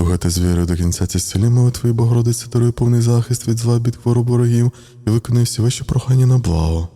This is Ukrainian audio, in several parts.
Слухайте з вірою до кінця ці сильні молитви, Богородиця дарує повний захист від зла від хвороб ворогів і виконує всі ваші прохання на благо.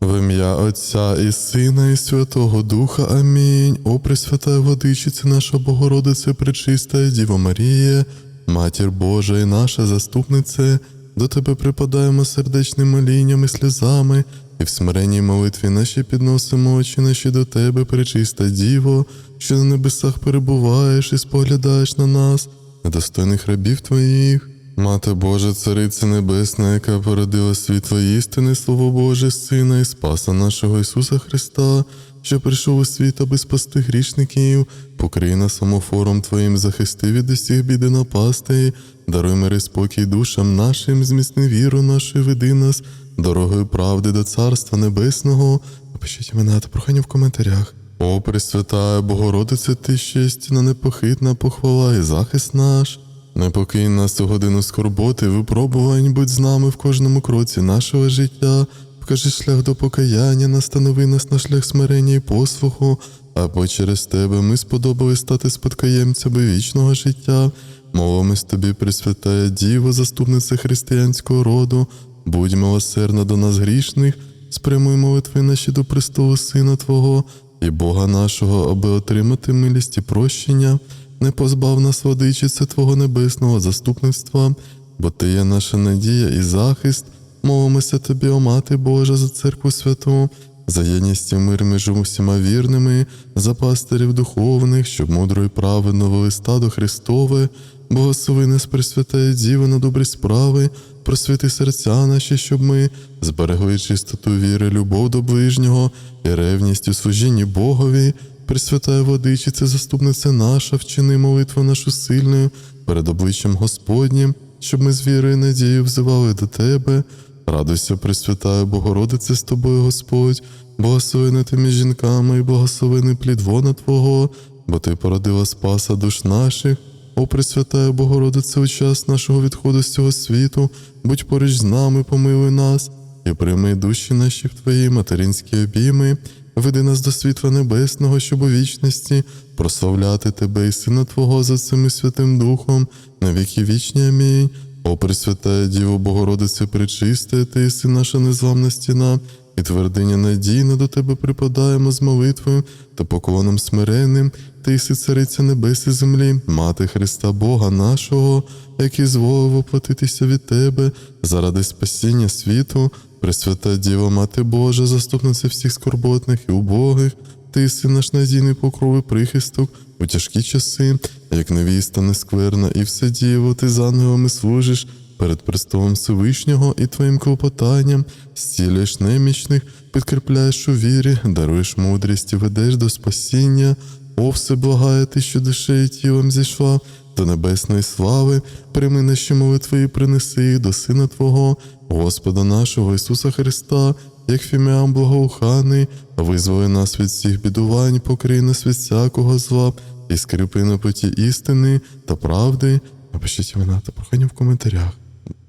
В ім'я Отця і Сина, і Святого Духа. Амінь. О, Пресвятая Водичице, наша Богородице, Пречистая Діва Марія, Матір Божа і наша заступнице, до Тебе припадаємо сердечним молінням і сльозами, і в смиренній молитві наші підносимо очі наші до Тебе, Пречиста Діво, що на небесах перебуваєш і споглядаєш на нас, недостойних рабів Твоїх. Мати Божа, Цариця Небесна, яка породила світло істини, Слово Боже, Сина і Спаса нашого Ісуса Христа, що прийшов у світ, аби спасти грішників, покрий нас самофором Твоїм, захисти від усіх біди напасти, даруй мир і спокій душам нашим, зміцни віру нашу, веди нас дорогою правди до Царства Небесного. Напишіть імена та прохання в коментарях. О, Пресвятая Богородице, Ти істина непохитна похвала і захист наш. Не покинь нас у годину скорботи, випробувань, будь з нами в кожному кроці нашого життя, вкажи шлях до покаяння, настанови нас на шлях смирення і послуху, або через тебе ми сподобали стати спадкоємцями вічного життя. Молимось тобі, Пресвятая Діво, заступниця християнського роду, будь милосердна до нас грішних, спрямуй молитви наші до престолу Сина Твого і Бога нашого, аби отримати милість і прощення не позбав нас владичице Твого небесного заступництва, бо Ти є наша надія і захист. Молимося Тобі, о Мати Божа, за церкву святу, за єдність і мир між усіма вірними, за пастирів духовних, щоб мудро і праведно вели стадо Христове, Богослови нас Пресвятає Діво на добрі справи, просвіти серця наші, щоб ми зберегли чистоту віри, любов до ближнього і ревність у служінні Богові. Пресвятая Водичице, заступниця наша, вчини молитву нашу сильною перед обличчям Господнім, щоб ми з вірою і надією взивали до Тебе. Радуйся, Пресвятая Богородице, з тобою, Господь, благословена ти між жінками і благословений плід вона Твого, бо Ти породила спаса душ наших. О, Пресвятая Богородице, у час нашого відходу з цього світу, будь поруч з нами, помилуй нас і прийми душі наші в Твої материнські обійми. Веди нас до світла небесного, щоб у вічності прославляти Тебе і Сина Твого за цим Святим Духом, на віки вічні. Амінь. О, Пресвятая Діво Богородице, пречисте, Ти єси наша незламна стіна, і твердиня надійна до Тебе припадаємо з молитвою та поклоном смиренним, Ти єси цариця небес і землі, Мати Христа Бога нашого, який зволив оплатитися від Тебе заради спасіння світу. Пресвята Діва, Мати Божа, заступниця всіх скорботних і убогих, ти си наш надійний покров і прихисток у тяжкі часи, як невіста нескверна, і все діво, ти з ангелами служиш перед престолом Всевишнього і твоїм клопотанням, зцілюєш немічних, підкріпляєш у вірі, даруєш мудрість і ведеш до спасіння. О, все благає ти, що душею і тілом зійшла до небесної слави, прийми наші молитви і принеси їх до Сина Твого, Господа нашого Ісуса Христа, як фіміам благоуханий, визволи нас від всіх бідувань, покрий нас від всякого зла і скріпи на путі істини та правди. Напишіть імена та прохання в коментарях.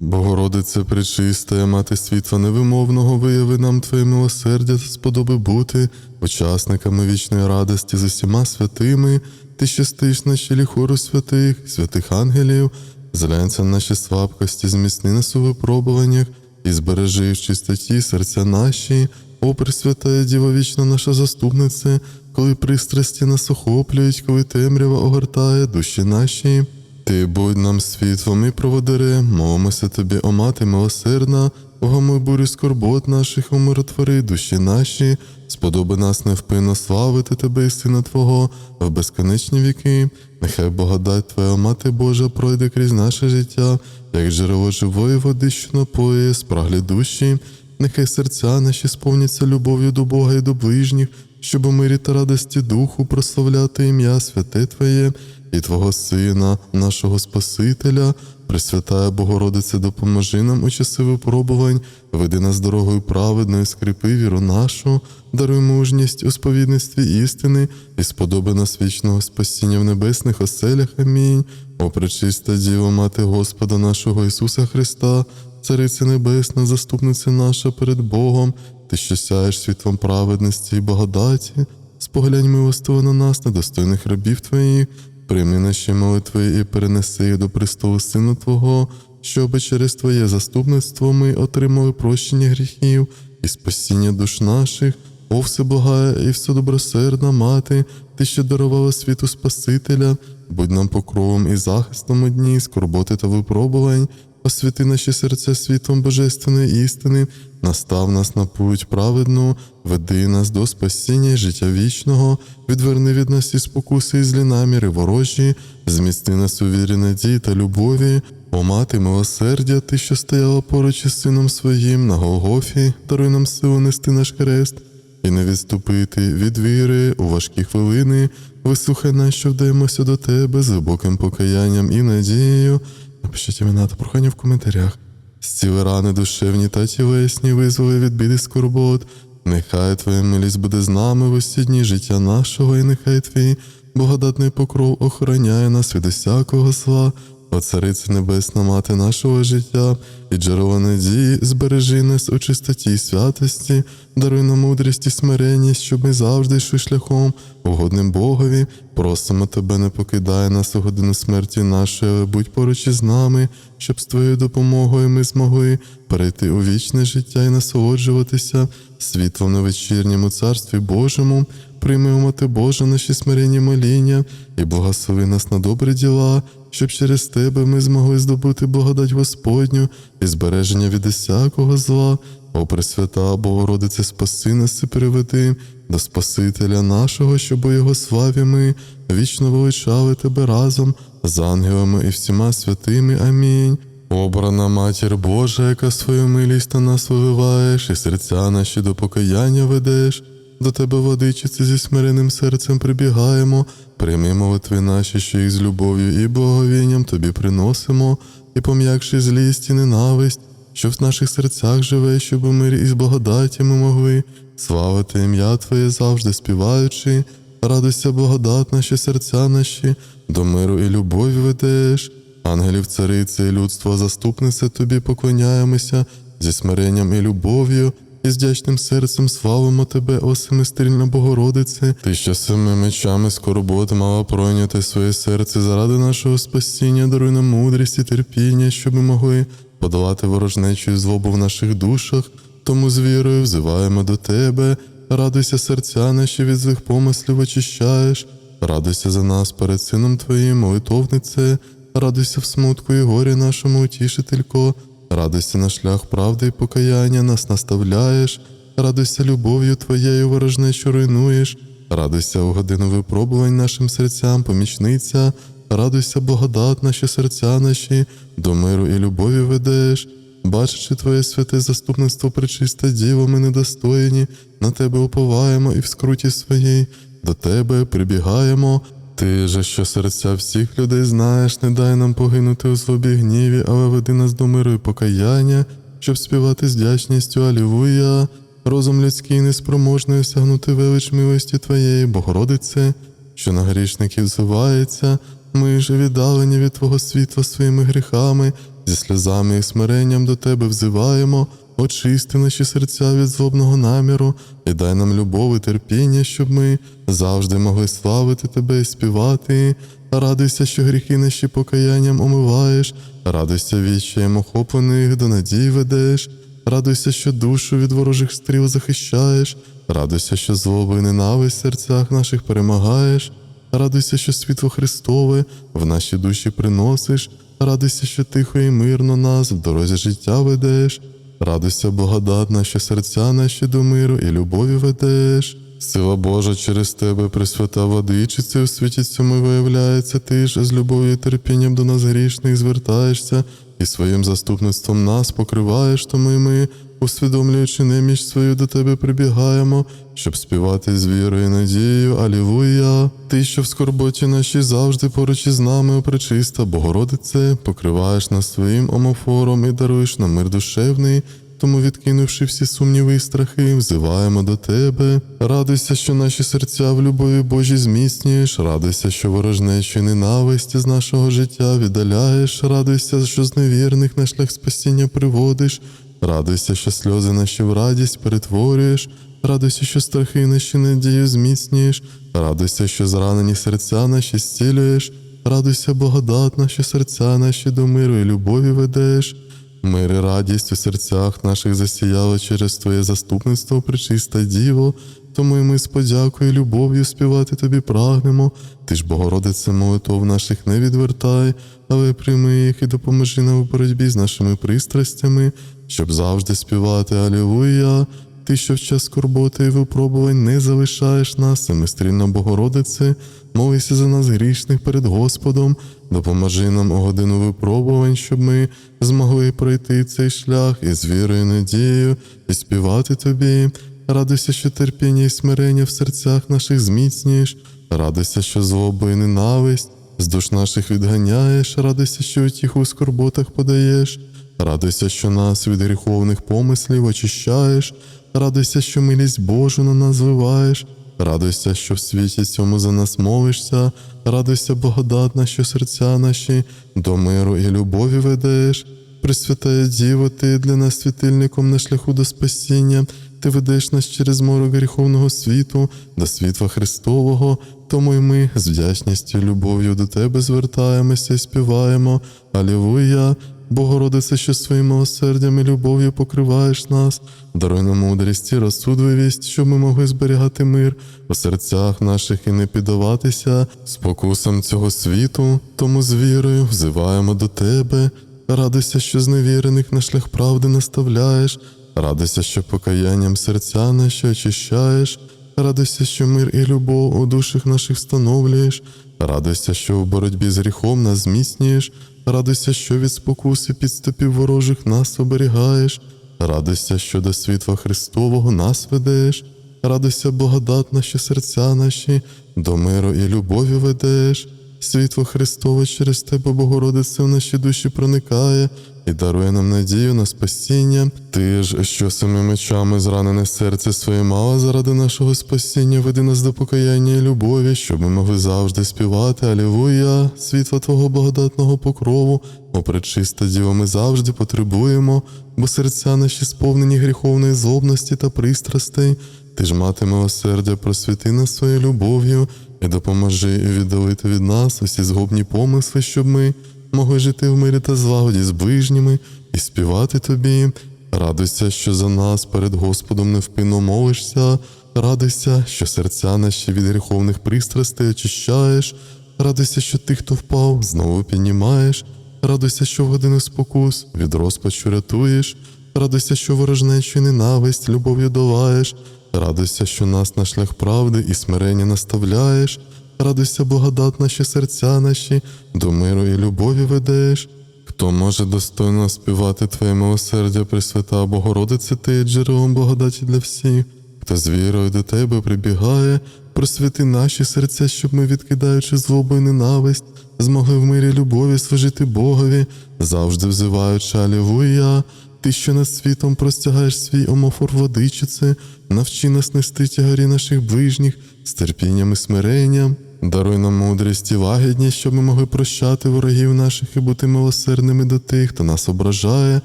Богородице пречиста, мати світла невимовного, вияви нам Твоє милосердя та сподоби бути учасниками вічної радості з усіма святими, ти щастиш на чолі хору святих, святих ангелів, зглянься на наші слабкості, зміцни нас у випробуваннях і збережи в чистоті серця наші, о Пресвятая Діва вічна наша заступниця, коли пристрасті нас охоплюють, коли темрява огортає душі наші. Ти будь нам світлом і проводире, молимося тобі, о мати милосердна, огамуй бурю скорбот наших, умиротвори душі наші, сподоби нас невпинно славити тебе і Сина Твого в безконечні віки. Нехай благодать Твоя, Мати Божа, пройде крізь наше життя, як джерело живої води, що напоює спраглі душі. Нехай серця наші сповняться любов'ю до Бога і до ближніх, щоб у мирі та радості духу прославляти ім'я святе Твоє і Твого Сина, нашого Спасителя, Пресвятая Богородице, допоможи нам у часи випробувань, веди нас дорогою праведною, скріпи віру нашу, даруй мужність у сповідництві істини і сподоби нас вічного спасіння в небесних оселях. Амінь. О, пречиста Діво, Мати Господа нашого Ісуса Христа, Цариця Небесна, заступниця наша перед Богом, ти що сяєш світлом праведності і благодаті, споглянь милостиво на нас, недостойних рабів Твоїх, Прийми наші молитви і перенеси їх до престолу Сина Твого, щоби через Твоє заступництво ми отримали прощення гріхів і спасіння душ наших. О, всеблагая і вседобросердна мати, ти що дарувала світу Спасителя, будь нам покровом і захистом у скорботи та випробувань, освяти наші серця світом божественної істини, настав нас на путь праведну, веди нас до спасіння і життя вічного, відверни від нас і спокуси, і злі наміри ворожі, зміцни нас у вірі надії та любові. О мати милосердя, ти, що стояла поруч із сином своїм на Голгофі, даруй нам силу нести наш хрест і не відступити від віри у важкі хвилини. Вислухай нас, що вдаємося до тебе з глибоким покаянням і надією. Напишіть імена та прохання в коментарях. Стіли рани душевні та тілесні, визволи від біди скорбот. Нехай Твоя милість буде з нами в усі дні життя нашого, і нехай Твій благодатний покров охороняє нас від усякого зла. О Цариця Небесна, мати нашого життя, і джерело надії, збережи нас у чистоті і святості, даруй нам мудрість і смиренність, щоб ми завжди йшли шляхом, угодним Богові. Просимо тебе, не покидай нас у годину смерті нашої, але будь поруч із нами, щоб з твоєю допомогою ми змогли перейти у вічне життя і насолоджуватися світлом на вечірньому царстві Божому. Прийми, мати Божа, наші смиренні моління і благослови нас на добрі діла, щоб через тебе ми змогли здобути благодать Господню і збереження від усякого зла. О Пресвята Богородице, спаси нас і приведи до Спасителя нашого, щоб у Його славі ми вічно величали тебе разом з ангелами і всіма святими. Амінь. Обрана матір Божа, яка свою милість на нас виливаєш, і серця наші до покаяння ведеш. До тебе, владичице, зі смиреним серцем прибігаємо, прийми молитви наші, що їх з любов'ю і благовінням тобі приносимо, і пом'якши злість і ненависть, що в наших серцях живе, щоб у мирі і з благодаті ми могли славити ім'я Твоє завжди співаючи, радуйся, благодатна, що серця наші. До миру і любові ведеш. Ангелів, цариці і людство, заступнице тобі поклоняємося. Зі смиренням і любов'ю, і з дячним серцем славимо тебе, о семистрільна Богородице, ти, що семи мечами скорбот мала пройняти своє серце заради нашого спасіння, даруй нам мудрість і терпіння, щоб ми могли подолати ворожнечу і злобу в наших душах, тому з вірою взиваємо до тебе, радуйся, серця наші від злих помислів очищаєш, радуйся за нас перед сином Твоїм, молитовнице, радуйся в смутку і горі нашому утішителько. Радуйся на шлях правди і покаяння, нас наставляєш, радуйся любов'ю Твоєю ворожнечу руйнуєш, радуйся у годину випробувань нашим серцям, помічниця, радуйся, благодатна, що серця наші до миру і любові ведеш. Бачачи Твоє святе заступництво, пречиста Діво, ми недостоїні, на Тебе уповаємо і в скруті своїй, до Тебе прибігаємо. Ти же, що серця всіх людей знаєш, не дай нам погинути у злобі гніві, але веди нас до миру і покаяння, щоб співати з вдячністю. Алілуя. Розум людський неспроможний осягнути велич милості Твоєї, Богородице, що на грішників зивається, ми ж віддалені від Твого світла своїми гріхами, зі сльозами і смиренням до Тебе взиваємо, очисти наші серця від злобного наміру і дай нам любов і терпіння, щоб ми завжди могли славити Тебе і співати. Радуйся, що гріхи наші покаянням омиваєш, радуйся вічаєм охоплених до надій ведеш, радуйся, що душу від ворожих стріл захищаєш, радуйся, що злоби і ненависть в серцях наших перемагаєш, радуйся, що світло Христове в наші душі приносиш, радуйся, що тихо і мирно нас в дорозі життя ведеш. Радуйся, благодатна, що серця наші до миру і любові ведеш. Сила Божа через тебе, Пресвята Водичиці, у світі цьому виявляється, ти ж з любов'ю і терпінням до нас грішних звертаєшся і своїм заступництвом нас покриваєш, тому й ми, усвідомлюючи неміч свою до тебе прибігаємо, щоб співати з вірою і надією. Алілуя! Ти, що в скорботі нашій завжди поруч із нами, о пречиста, Богородице, покриваєш нас своїм омофором і даруєш нам мир душевний. Тому, відкинувши всі сумніви і страхи, взиваємо до тебе. Радуйся, що наші серця в любові Божій зміцнюєш, радуйся, що ворожнечі ненависті з нашого життя віддаляєш, радуйся, що з невірних на шлях спасіння приводиш, радуйся, що сльози наші в радість перетворюєш, радуйся, що страхи наші надію зміцнюєш, радуйся, що зранені серця наші зцілюєш, радуйся, благодатна, що серця наші до миру і любові ведеш. Мир і радість у серцях наших засіяло через Твоє заступництво, пречиста Діво, тому і ми з подякою і любов'ю співати Тобі прагнемо. Ти ж, Богородице, молитов наших не відвертай, але прийми їх і допоможи нам у боротьбі з нашими пристрастями, щоб завжди співати Алілуя. Ти, що в час скорботи і випробувань не залишаєш нас, семистрільна Богородице, молися за нас грішних перед Господом, допоможи нам у годину випробувань, щоб ми змогли пройти цей шлях із вірою надією і співати тобі. Радуйся, що терпіння і смирення в серцях наших зміцнюєш, радуйся, що злобу і ненависть з душ наших відганяєш, радуйся, що утіху у скорботах подаєш. Радуйся, що нас від гріховних помислів очищаєш, радуйся, що милість Божу на нас зливаєш, радуйся, що в світі цьому за нас молишся, радуйся, благодатна, що серця наші до миру і любові ведеш. Пресвятая Діво, ти для нас світильником на шляху до спасіння, ти ведеш нас через морок гріховного світу до світла Христового, тому й ми з вдячністю і любов'ю до Тебе звертаємося і співаємо. Алілуя! Богородице, що своїм милосердям і любов'ю покриваєш нас, даруй нам мудрість і розсудливість, щоб ми могли зберігати мир у серцях наших і не піддаватися спокусам цього світу, тому з вірою взиваємо до Тебе. Радуйся, що зневірених на шлях правди наставляєш, радуйся, що покаянням серця наші очищаєш, радуйся, що мир і любов у душах наших встановлюєш, радуйся, що в боротьбі з гріхом нас зміцнюєш, радуйся, що від спокуси підступів ворожих нас оберігаєш, радуйся, що до світла Христового нас ведеш, радуйся, благодатна, що серця наші до миру і любові ведеш. Світло Христове через Тебе, Богородице, в наші душі проникає і дарує нам надію на спасіння. Ти ж, що самими мечами зранене серце своє мало заради нашого спасіння, веди нас до покаяння і любові, щоб ми могли завжди співати Алілуя, світла Твого благодатного покрову, о пречиста Діво, ми завжди потребуємо, бо серця наші сповнені гріховної злобності та пристрастей. Ти ж мати милосердя, просвіти нас своєю любов'ю і допоможи віддалити від нас усі згубні помисли, щоб ми могли жити в мирі та злагоді з ближніми і співати тобі. Радуйся, що за нас перед Господом невпинно молишся, радуйся, що серця наші від гріховних пристрастей очищаєш, радуйся, що тих, хто впав, знову піднімаєш, радуйся, що в годину спокус від розпачу рятуєш, радуйся, що ворожнечу ненависть любов'ю долаєш, радуйся, що нас на шлях правди і смирення наставляєш, радуйся, благодатна, що серця наші до миру і любові ведеш. Хто може достойно співати Твоє милосердя, Пресвята Богородице, Ти є джерелом благодаті для всіх, хто з вірою до Тебе прибігає, просвіти наші серця, щоб ми, відкидаючи злобу і ненависть, змогли в мирі любові служити Богові, завжди взиваючи Алілуя. Ти, що над світом простягаєш свій омофор водичице, навчи нас нести тягарі наших ближніх з терпінням і смиренням. Даруй нам мудрість і лагідність, щоб ми могли прощати ворогів наших і бути милосердними до тих, хто нас ображає.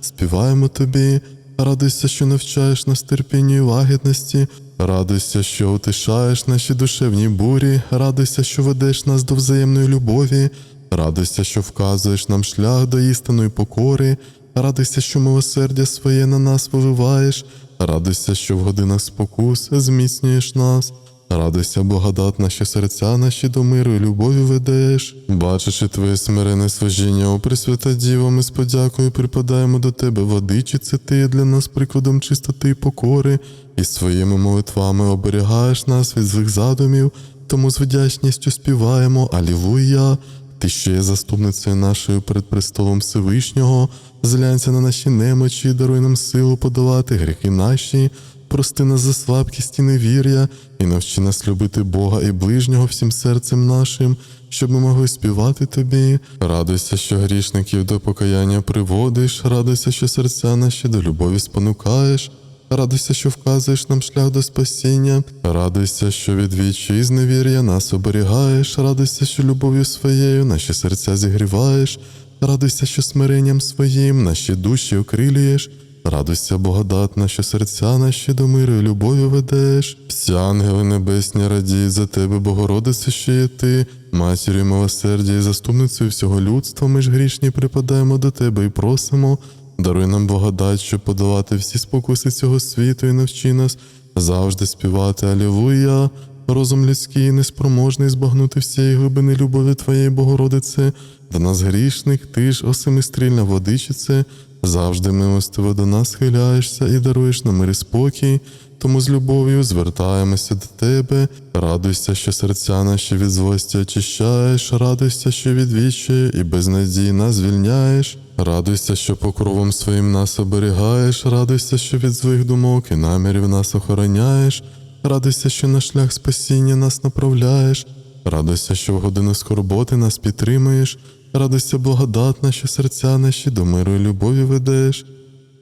Співаємо тобі, радуйся, що навчаєш нас терпінню і лагідності, радуйся, що утишаєш наші душевні бурі, радуйся, що ведеш нас до взаємної любові, радуйся, що вказуєш нам шлях до істинної покори, радуйся, що милосердя своє на нас виливаєш, радуйся, що в годинах спокус зміцнюєш нас. Радуйся, благодатна, що серця наші до миру і любові ведеш. Бачачи твоє смирене служіння, о Пресвята Діво, ми з подякою припадаємо до тебе, водичице, ти для нас прикладом чистоти і покори, і своїми молитвами оберігаєш нас від злих задумів, тому з вдячністю співаємо Алілуя. Ти що є заступницею нашою перед престолом Всевишнього, зглянься на наші немочі, даруй нам силу подолати гріхи наші, прости нас за слабкість і невір'я, і навчи нас любити Бога і ближнього всім серцем нашим, щоб ми могли співати тобі. Радуйся, що грішників до покаяння приводиш, радуйся, що серця наші до любові спонукаєш. Радуйся, що вказуєш нам шлях до спасіння, радуйся, що від вічі і зневір'я нас оберігаєш, радуйся, що любов'ю своєю наші серця зігріваєш, радуйся, що смиренням своїм наші душі окрилюєш, радуйся, благодатна, що серця наші до миру і любові ведеш. Всі ангели небесні радіють за тебе, Богородице, що є ти, матір'ю милосердя і заступницею всього людства, ми ж грішні припадаємо до тебе і просимо. Даруй нам благодать, щоб подолати всі спокуси цього світу і навчи нас завжди співати Алілуя. Розум людський неспроможний збагнути всієї глибини любові Твоєї Богородице, до нас грішних, ти ж, осемистрільна водичице, завжди милостиво до нас схиляєшся і даруєш нам мир і спокій. Тому з любов'ю звертаємося до тебе. Радуйся, що серця наші від злості очищаєш, радуйся, що від відчаю і безнадії нас звільняєш. Радуйся, що покровом своїм нас оберігаєш, радуйся, що від злих думок і намірів нас охороняєш. Радуйся, що на шлях спасіння нас направляєш, радуйся, що в годину скорботи нас підтримуєш, радуйся благодатна, що серця наші до миру і любові ведеш.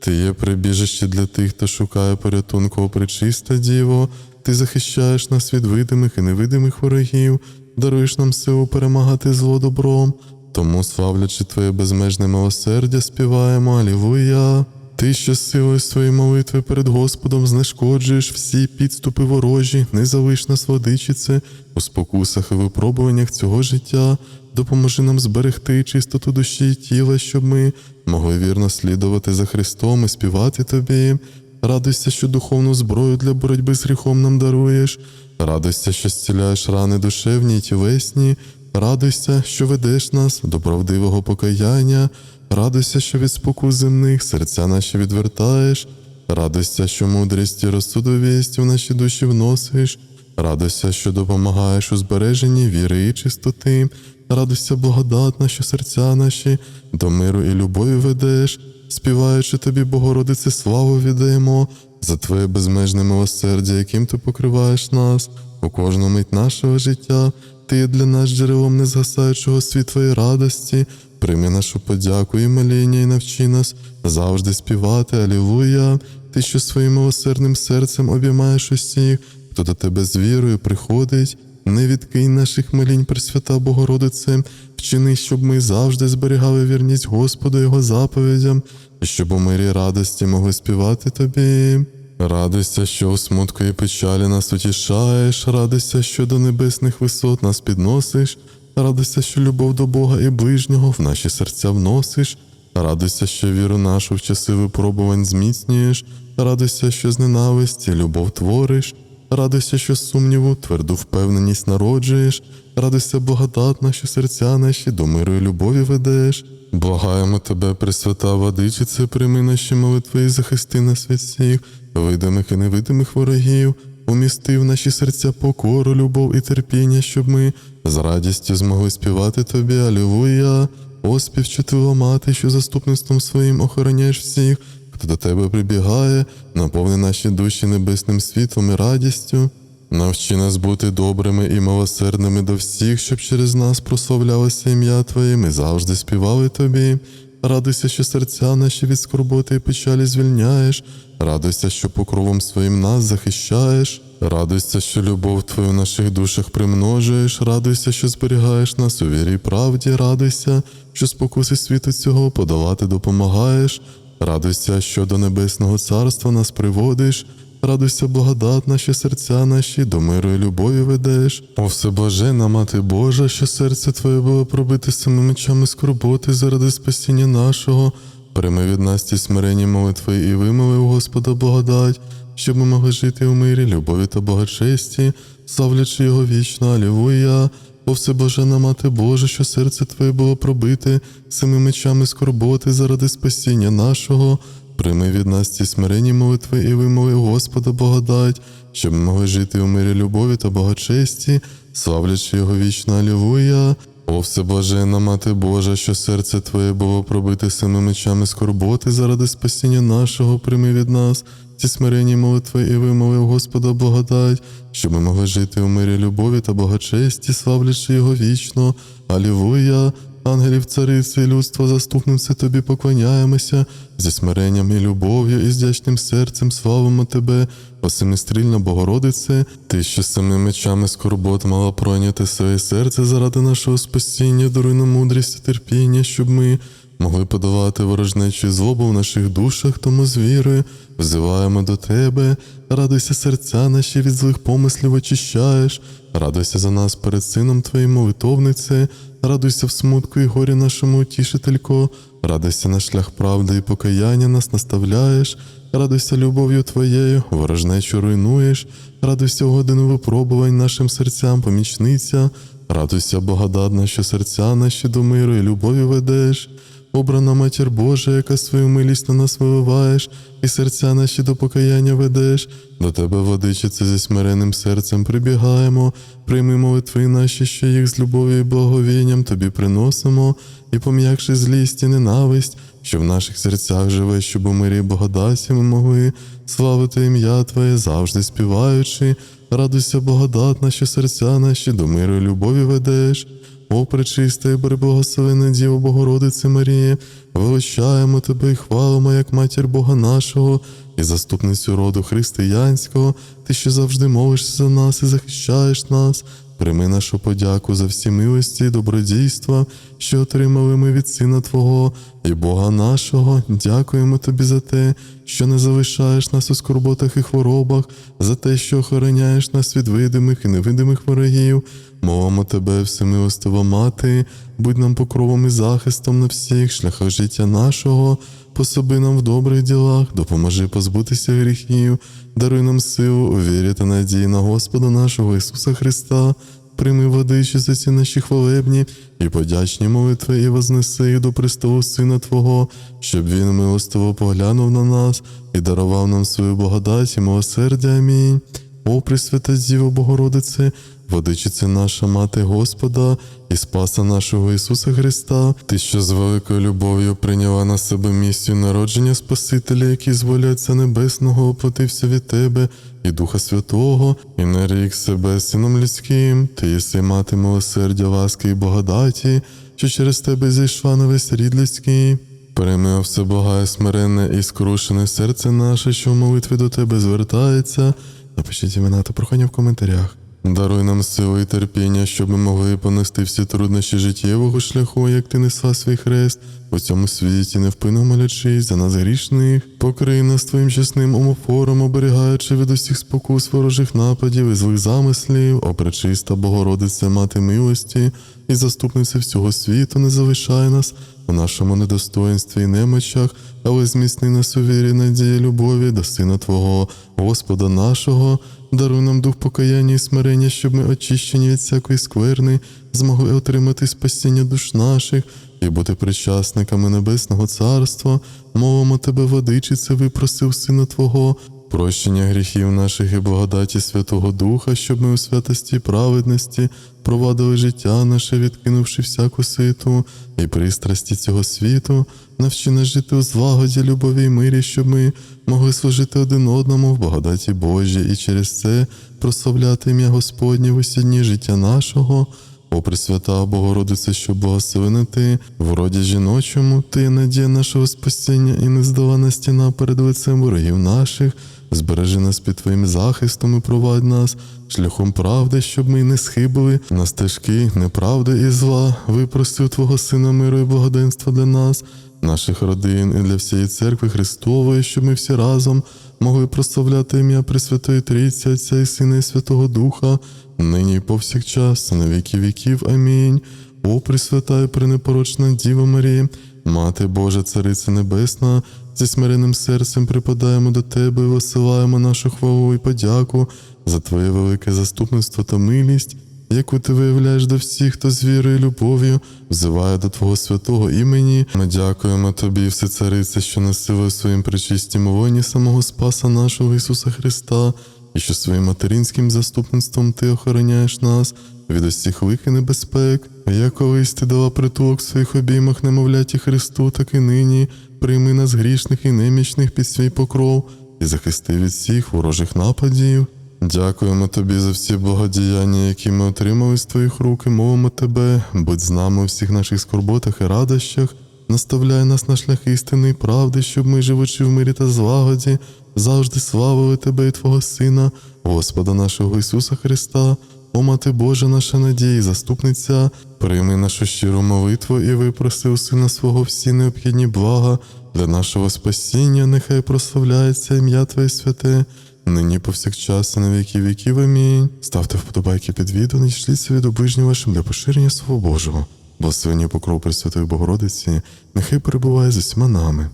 Ти є прибіжище для тих, хто шукає порятунку, о пречиста Діво, ти захищаєш нас від видимих і невидимих ворогів, даруєш нам силу перемагати зло добром. Тому, славлячи Твоє безмежне милосердя, співаємо Алілуя. Ти, що силою своєї молитви перед Господом знешкоджуєш всі підступи ворожі, не залиш нас, владичице, у спокусах і випробуваннях цього життя, допоможи нам зберегти чистоту душі і тіла, щоб ми могли вірно слідувати за Христом і співати Тобі. Радуйся, що духовну зброю для боротьби з гріхом нам даруєш. Радуйся, що зціляєш рани душевні й тілесні. Радуйся, що ведеш нас до правдивого покаяння. Радуйся, що від спокус земних серця наші відвертаєш. Радуйся, що мудрість і розсудовість в наші душі вносиш. Радуйся, що допомагаєш у збереженні віри і чистоти. Радуйся, благодатна, що серця наші до миру і любові ведеш, співаючи тобі, Богородице, славу віддаємо за Твоє безмежне милосердя, яким ти покриваєш нас у кожну мить нашого життя. Ти є для нас джерелом незгасаючого світла і радості. Прийми нашу подяку і моління, і навчи нас завжди співати Алілуя. Ти, що своїм милосердним серцем обіймаєш усіх, хто до тебе з вірою приходить. Не відкинь наших молінь, Пресвята Богородице, вчини, щоб ми завжди зберігали вірність Господу Його заповідям, і щоб у мирі радості могли співати тобі. Радуйся, що у смутку і печалі нас утішаєш, радуйся, що до небесних висот нас підносиш, радуйся, що любов до Бога і ближнього в наші серця вносиш, радуйся, що віру нашу в часи випробувань зміцнюєш, радуйся, що з ненависті любов твориш. Радуйся, що сумніву, тверду впевненість народжуєш, радуйся благодатна, що серця наші до миру і любові ведеш. Благаємо тебе, Пресвята Владичице, прийми наші молитви і захисти нас від всіх, видимих і невидимих ворогів, умісти в наші серця покору, любов і терпіння, щоб ми з радістю змогли співати тобі, Алілуя, О, співчутлива мати, що заступництвом своїм охороняєш всіх, хто до тебе прибігає, наповни наші душі небесним світлом і радістю. Навчи нас бути добрими і милосердними до всіх, щоб через нас прославлялося ім'я Твоє, ми завжди співали Тобі. Радуйся, що серця наші від скорботи і печалі звільняєш, радуйся, що покровом своїм нас захищаєш, радуйся, що любов Твою в наших душах примножуєш, радуйся, що зберігаєш нас у вірі і правді, радуйся, що спокуси світу цього подолати допомагаєш. Радуйся, що до небесного царства нас приводиш, радуйся, благодатна, що серця наші до миру і любові ведеш. О всебожена, мати Божа, що серце Твоє було пробите самими мечами скорботи заради спасіння нашого. Прийми від нас ті смиренні молитви і вимови у Господа благодать, щоб ми могли жити у мирі, любові та благочесті, славлячи його вічно, Алілуя. О всебожена мати Божа, що серце Твоє було пробите семи мечами скорботи заради спасіння нашого. Прийми від нас ці смиренні молитви і вимови Господа благодать, щоб ми могли жити у мирі любові та благочесті, славлячи його вічно, Алілуя. О всебожена мати Божа, що серце Твоє було пробите семи мечами скорботи заради спасіння нашого, прийми від нас ці смиренні молитви і вимови у Господа благодать, щоб ми могли жити у мирі любові та благочесті, славлячи його вічно. Алілуя! Ангелів, цариці, і людство, заступнице тобі поклоняємося, зі смиренням і любов'ю, і з дячним серцем славимо тебе, о Богородице, ти, що семи мечами скорбот мала пройняти своє серце заради нашого спасіння, даруй нам мудрість і терпіння, щоб ми могли подавати ворожнечу злобу в наших душах, тому з вірою взиваємо до тебе. Радуйся, серця наші від злих помислів очищаєш, радуйся за нас перед сином Твоїм молитовнице, радуйся в смутку і горі нашому утішителько, радуйся на шлях правди і покаяння нас наставляєш, радуйся любов'ю Твоєю, ворожнечу руйнуєш, радуйся в годину випробувань нашим серцям, помічниця, радуйся, благодатна, що серця наші до миру і любові ведеш. Обрана матір Божа, яка свою милість на нас виливаєш, і серця наші до покаяння ведеш. До тебе, водичице, зі смиренним серцем прибігаємо, прийми молитви наші, що їх з любов'ю і благовінням тобі приносимо, і пом'якши злість і ненависть, що в наших серцях живе, щоб у мирі і благодаті ми могли славити ім'я Твоє, завжди співаючи, радуйся, благодатна, що серця наші до миру і любові ведеш. О, пречиста і преблагословена Діво Богородице Марія, величаємо тебе і хвалимо, як матір Бога нашого і заступницю роду християнського, ти що завжди молишся за нас і захищаєш нас. Прийми нашу подяку за всі милості і добродійства, що отримали ми від Сина Твого і Бога нашого. Дякуємо Тобі за те, що не залишаєш нас у скорботах і хворобах, за те, що охороняєш нас від видимих і невидимих ворогів. Мовимо тебе, всемилостива мати, будь нам покровом і захистом на всіх шляхах життя нашого, пособи нам в добрих ділах, допоможи позбутися гріхів, даруй нам силу вірі та надії на Господа нашого Ісуса Христа. Прийми водичі за ці наші хвалебні і подячні молитви, і вознеси їх до престолу Сина Твого, щоб Він милостиво поглянув на нас і дарував нам свою благодать і милосердя. Амінь. О, Пресвята Діво Богородице, Водичице наша Мати Господа і Спаса нашого Ісуса Христа, Ти, що з великою любов'ю прийняла на себе місію народження Спасителя, який з Небесного оплатився від Тебе і Духа Святого, і нарік себе Сином людським, Ти єси мати милосердя, ласки і благодаті, що через Тебе зійшла на весь рід людський. Прийми все благає смиренне і скрушене серце наше, що в молитві до Тебе звертається. Напишіть імена та прохання в коментарях. Даруй нам силу і терпіння, щоб ми могли понести всі труднощі життєвого шляху, як ти несла свій хрест, у цьому світі, невпинно молячись за нас грішних, покрий нас твоїм чесним омофором, оберігаючи від усіх спокус ворожих нападів і злих замислів, о пречиста Богородиця, мати милості і заступниця всього світу, не залишай нас у нашому недостоїнстві і немочах, але зміцни нас у вірі, надії, любові до Сина Твого, Господа нашого. Даруй нам дух покаяння і смирення, щоб ми, очищені від всякої скверни, змогли отримати спасіння душ наших і бути причасниками Небесного Царства. Мовимо тебе, водичице, випросив Сина Твого, прощення гріхів наших і благодаті Святого Духа, щоб ми у святості праведності провадили життя наше, відкинувши всяку ситу і пристрасті цього світу, навчи нас жити у злагоді, любові і мирі, щоб ми могли служити один одному в благодаті Божій і через це прославляти ім'я Господнє в усі дні життя нашого. О Пресвята Богородице, що благословена ти, в роді жіночому, ти надія нашого спасіння і нездолана стіна перед лицем ворогів наших, збережи нас під Твоїм захистом і провадь нас шляхом правди, щоб ми не схибили на стежки неправди і зла, випросив Твого Сина миру і благоденства для нас, наших родин і для всієї церкви Христової, щоб ми всі разом могли прославляти ім'я Пресвятої Трійці, Отця і Сина і Святого Духа, нині і повсякчас, на віки віків. Амінь. О, Пресвята і пренепорочна Діва Марія, Мати Божа, Цариця Небесна, зі смиренним серцем припадаємо до Тебе і висилаємо нашу хвалу і подяку за Твоє велике заступництво та милість, яку ти виявляєш до всіх, хто з вірою і любов'ю взиває до Твого святого імені. Ми дякуємо Тобі, Всецарице, що насилує своїм причистім воїні самого Спаса нашого Ісуса Христа, і що своїм материнським заступництвом Ти охороняєш нас від усіх лих і небезпек. Як колись ти дала притулок в своїх обіймах немовляті Христу, так і нині прийми нас грішних і немічних під свій покров і захисти від всіх ворожих нападів. Дякуємо тобі за всі благодіяння, які ми отримали з твоїх рук, і мовимо тебе, будь з нами у всіх наших скорботах і радощах, наставляй нас на шлях істини і правди, щоб ми, живучи в мирі та злагоді, завжди славили тебе і Твого Сина, Господа нашого Ісуса Христа. О мати Божа, наша надія і заступниця, прийми нашу щиру молитву і випроси у Сина свого всі необхідні блага для нашого спасіння, нехай прославляється ім'я Твоє святе, нині повсякчас і на віки віків. Амінь. Ставте вподобайки під відео, не йшліться від оближніх вашим для поширення Слова Божого. Благословення покров Пресвятої Богородиці, нехай перебуває з усіма нами.